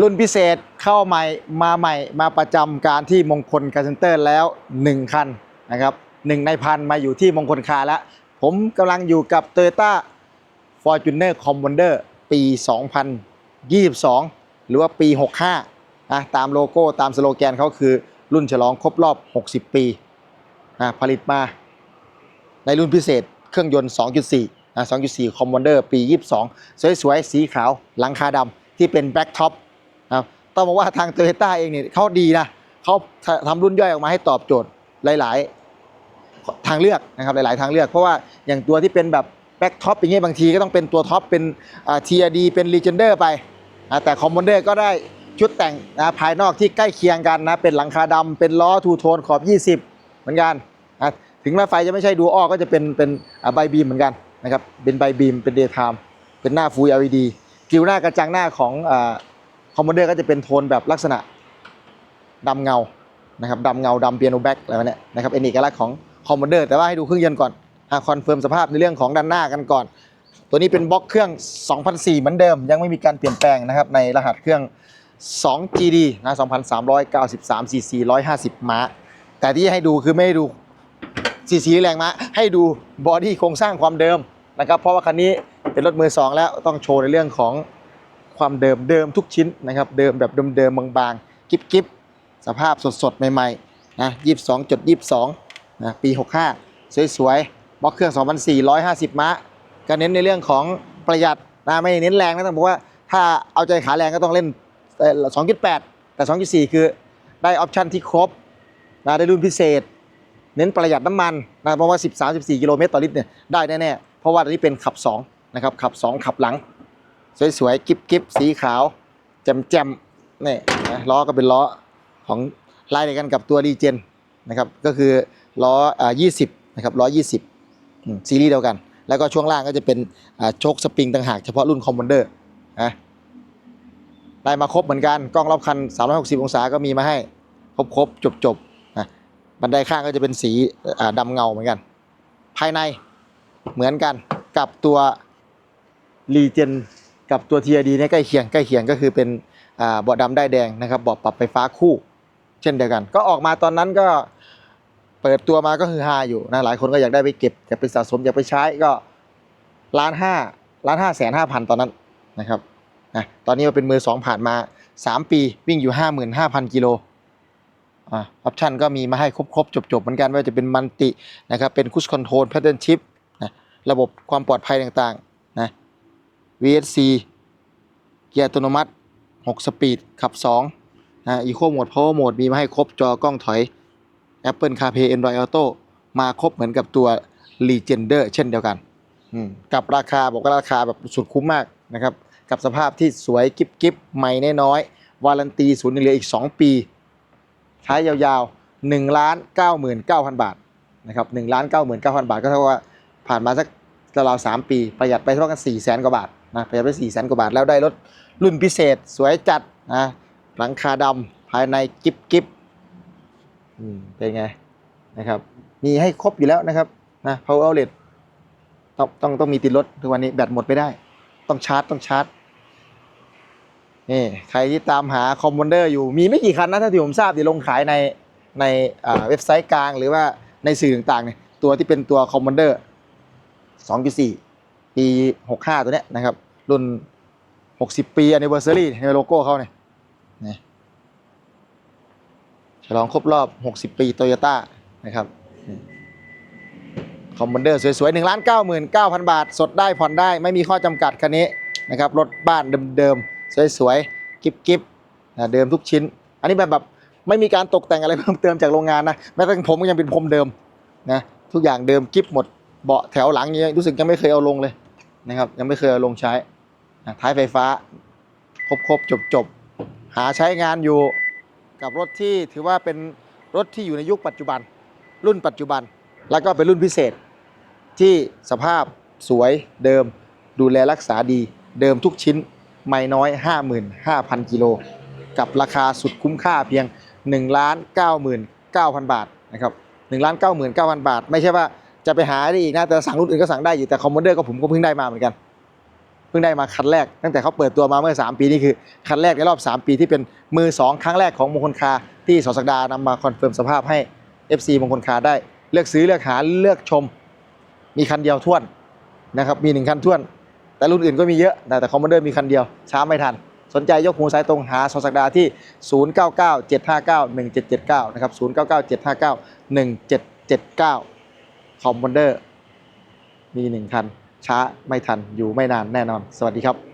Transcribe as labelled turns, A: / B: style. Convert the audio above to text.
A: รุ่นพิเศษเข้าใหม่มาใหม่มาประจำการที่มงคลคาร์เซนเตอร์แล้ว 1 คันนะครับหนึ่งในพันมาอยู่ที่มงคลคาร์แล้ว ผมกำลังอยู่กับ Toyota Fortuner Commander ปี 2022 หรือว่าปี 65นะตามโลโก้ตามสโลแกนเขาคือรุ่นฉลองครบรอบ 60 ปีนะผลิตมาในรุ่นพิเศษเครื่องยนต์ 2.4นะ2.4 Commander ปี 22 สวยๆ สีขาวหลังคาดำที่เป็น Black Top นะครับต้องบอกว่าทาง Toyota เองเนี่ยเขาดีนะเขาทำรุ่นย่อยออกมาให้ตอบโจทย์หลาย ๆ ทางเลือกนะครับหลาย ๆ ทางเลือก เพราะว่าอย่างตัวที่เป็นแบบแบ็กท็อปอย่างเงี้ยบางทีก็ต้องเป็นตัวท็อปเป็นเทียดีเป็น Legender ไปแต่ Commander ก็ได้ชุดแต่งนะภายนอกที่ใกล้เคียงกันนะเป็นหลังคาดำเป็นล้อทูโทนขอบ 20 เหมือนกันนะถึงแม้ไฟจะไม่ใช่ดูออก็จะเป็นเป็นใบบีมเหมือนกันนะครับเป็นใบบีมเป็นเดย์ไทม์เป็นหน้าฟูล LED กิวหน้ากระจังหน้าของ คอมมานเดอร์ก็จะเป็นโทนแบบลักษณะดำเงานะครับดำเงาดำเปียโนแบ็กอะไรแบบเนี้ยนะครับเป็นเอกลักษณ์ของคอมมานเดอร์แต่ว่าให้ดูเครื่องยนต์ก่อนคอนเฟิร์มสภาพในเรื่องของด้านหน้ากันก่อน ตัวนี้เป็นบล็อกเครื่อง 2004 เหมือนเดิม ยังไม่มีการเปลี่ยนแปลงนะครับในรหัสเครื่อง 2GD นะ2,393 cc 150 ม้า แต่ที่ให้ดูคือไม่ดูซีซีแรงม้าให้ดูบอดี้โครงสร้างความเดิมนะครับเพราะว่าคันนี้เป็นรถมือ 2 แล้วต้องโชว์ในเรื่องของ ความเดิมเดิมทุกชิ้นนะครับ เดิมแบบเดิมๆบางๆกิ๊บกิ๊บสภาพสดๆ ใหม่ๆนะ22.22นะปี65สวยๆบล็อกเครื่อง2,450ม้าก็เน้นในเรื่องของประหยัดนะไม่เน้นแรงนะต้องบอกว่าถ้าเอาใจขาแรงก็ต้องเล่นเอ่อ2.8แต่2.4คือได้ออปชันที่ครบนะได้รุ่นพิเศษ เน้นประหยัดน้ำมันนะเพราะว่า 13-14 กิโลเมตรต่อลิตรเนี่ยได้แน่ๆเพราะว่าตัวนี้เป็นขับ2นะครับขับ 2 ขับหลัง สวยๆ กิ๊บๆ สีขาว แจ่มๆ นี่นะล้อก็เป็นล้อของไล่เดียวกันกับตัวดีเจนนะครับ ก็คือล้ออ่า20นะครับล้อ20อืมซีรีส์เดียวกัน แล้วก็ช่วงล่างก็จะเป็นอ่าโชคสปริงต่างหากเฉพาะรุ่นคอมมานเดอร์นะได้มาครบเหมือนกัน กล้องรอบคัน 360 องศาก็มีมาให้ ครบๆจบๆนะบันไดข้างก็จะเป็นสีอ่าดำเงาเหมือนกัน ภายในเหมือนกันกับตัวรีเจน กับตัว TRD เนี่ยใกล้เคียงใกล้เคียงก็คือเป็นเบาะดำได้แดงนะครับเบาะปรับไฟฟ้าคู่ เช่นเดียวกัน ก็ออกมาตอนนั้นก็เปิดตัวมาก็คือฮาอยู่นะหลายคนก็อยากได้ไปเก็บอยากไปสะสมอยากไปใช้ก็ล้านห้าล้านห้าแสนห้าพันตอนนั้นนะครับนะตอนนี้มาเป็นมือสองผ่านมา 3 ปีวิ่งอยู่ 55,000 กิโลออปชันก็มีมาให้ครบๆ จบๆ เหมือนกันไม่ว่าจะเป็นมันตินะครับเป็นคุชคอนโทรลแพทเทิร์นชิปนะระบบความปลอดภัยต่าง VSC เกียร์อัตโนมัติ 6 สปีด ขับ2นะ Eco Mode Power Mode มีมาให้ครบจอกล้องถอย Apple CarPlay Android Auto มาครบเหมือนกับตัว Legender เช่นเดียวกัน กับราคาบอกว่าราคาแบบสุดคุ้มมากนะครับ กับสภาพที่สวยกิ๊บกิ๊บใหม่น้อยวารันตีศูนย์เหลืออีก 2 ปีใช้ยาวๆ1ล้าน99,000 บาทนะครับ1ล้าน99,000 บาทก็เท่ากับว่าผ่านมาสักราวๆ3ปี ประหยัดไปเท่ากัน4แสนกว่าบาท นะประหยัดไป4แสนกว่าบาทแล้วได้รถรุ่นพิเศษสวยจัดนะหลังคาดำภายในกิบกิบอืมเป็นไงนะครับ มีให้ครบอยู่แล้วนะครับนะ power outlet ต้องต้องต้องมีติดรถทุกวันนี้แบตหมดไม่ได้ ต้องชาร์จต้องชาร์จนี่ใครที่ตามหาคอมมานเดอร์อยู่มีไม่กี่คันนะถ้าที่ผมทราบเดี๋ยวลงขายในในเว็บไซต์กลางหรือว่าในสื่อต่างๆเนี่ยตัวที่เป็นตัวคอมมานเดอร์2.4 ปี 65 ตัวเนี้ยนะครับ รุ่น 60 ปี anniversary ในโลโก้เขาเนี่ยนี่ฉลองครบรอบ 60 ปีโตโยต้านะครับคอมมานเดอร์สวยๆ1ล้าน99,000 บาท สดได้ผ่อนได้ไม่มีข้อจำกัดคันนี้นะครับ รถบ้านเดิมๆ สวยๆกิ๊บๆนะเดิมทุกชิ้น อันนี้แบบแบบไม่มีการตกแต่งอะไรเพิ่มเติมจากโรงงานนะแม้แต่ผมก็ยังเป็นพรมเดิมนะทุกอย่างเดิมกิ๊บหมดเบาะแถวหลังยังรู้สึกยังไม่เคยเอาลงเลยนะครับยังไม่เคยเอาลงใช้ ท้ายไฟฟ้า ครบๆจบๆหาใช้งานอยู่กับรถที่ถือว่าเป็นรถที่อยู่ในยุคปัจจุบัน รุ่นปัจจุบัน แล้วก็เป็นรุ่นพิเศษ ที่สภาพสวยเดิม ดูแลรักษาดี เดิมทุกชิ้นไม่น้อย 55,000 กิโล กับราคาสุดคุ้มค่าเพียง1ล้าน99,000 บาทนะครับ1ล้าน99,000 บาท ไม่ใช่ว่าจะไปหาได้อีกนะ แต่สั่งรุ่นอื่นก็สั่งได้อยู่แต่คอมมานเดอร์ก็ผมก็เพิ่งได้มาเหมือนกัน พิ่งได้มาคันแรกตั้งแต่เขาเปิดตัวมาเมื่อ 3 ปีนี่คือคันแรกในรอบ 3 ปีที่เป็นมือ 2 ครั้งแรกของมงคลคาร์ที่สอสักดานำมาคอนเฟิร์มสภาพให้ FC มงคลคาร์ได้เลือกซื้อเลือกหาเลือกชม มีคันเดียวท้วนนะครับมีหนึ่งคันท้วน แต่รุ่นอื่นก็มีเยอะแต่แต่คอมมานเดอร์มีคันเดียวช้าไม่ทัน สนใจยกหูสายตรงหาสอสักดาที่ 0997591779 นะครับ 0997591779 คอมมานเดอร์มีหนึ่งคัน ช้าไม่ทันอยู่ไม่นานแน่นอน สวัสดีครับ